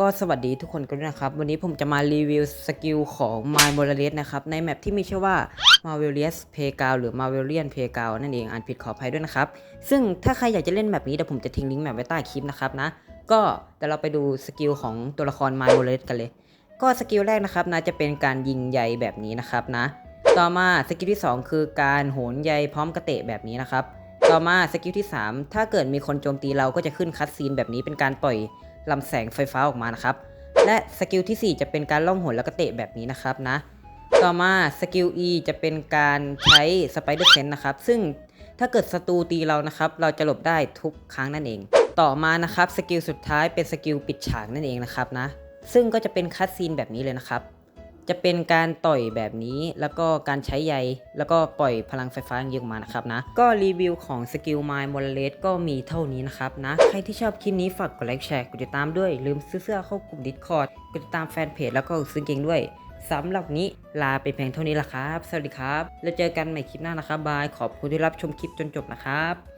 ก็สวัสดีทุกคนกันด้วยนะครับ วันนี้ผมจะมารีวิวสกิลของ My m o r a l e s นะครับ ในแมปที่มีชื่อว่า Marvelious Playground หรือ Marvelian Playground นั่นเองอ่านผิดขออภัยด้วยนะครับ ซึ่งถ้าใครอยากจะเล่นแบบนี้เดี๋ยวผมจะทิ้งลิงก์แมปไว้ใต้คลิปนะครับนะ ก็เดี๋ยวเราไปดูสกิลของตัวละคร My m o r a l e s กันเลย ก็สกิลแรกนะครับนะจะเป็นการยิงใยแบบนี้นะครับนะ ต่อมาสกิลที่ 2 คือการโหนใยพร้อมกระเตะแบบนี้นะครับ ต่อมาสกิลที่ 3 ถ้าเกิดมีคนโจมตีเราก็จะขึ้นคัตซีนแบบนี้เป็นการปล่อย ลำแสงไฟฟ้าออกมานะครับ และสกิลทีสี่ 4 จะเป็นการล่องหนแล้วก็เตะแบบนี้นะครับนะ ต่อมาสกิล E จะเป็นการใช้สไปเดอร์เซนนะครับ ซึ่งถ้าเกิดศัตรูตีเรานะครับ เราจะหลบได้ทุกครั้งนั่นเอง ต่อมานะครับสกิลสุดท้ายเป็นสกิลปิดฉากนั่นเองนะครับนะ ซึ่งก็จะเป็นคัตซีนแบบนี้เลยนะครับ จะเป็นการต่อยแบบนี้แล้วก็การใช้ใย แล้วก็ปล่อยพลังไฟฟ้ายิงออกมานะครับนะ ก็รีวิวของสกิล My m o r a l e s ก็มีเท่านี้นะครับนะ ใครที่ชอบคลิปนี้ฝากกดไลค์แชร์กดติดตามด้วย ลืมซื้อเสื้อเข้ากลุ่ม Discord กดติดตามแฟนเพจแล้วก็ซื้อเกงด้วยสำหรับนี้ลาไปเพียงเท่านี้ละครับ สวัสดีครับ แล้วเจอกันใหม่คลิปหน้านะครับบายขอบคุณที่รับชมคลิปจนจบนะครับ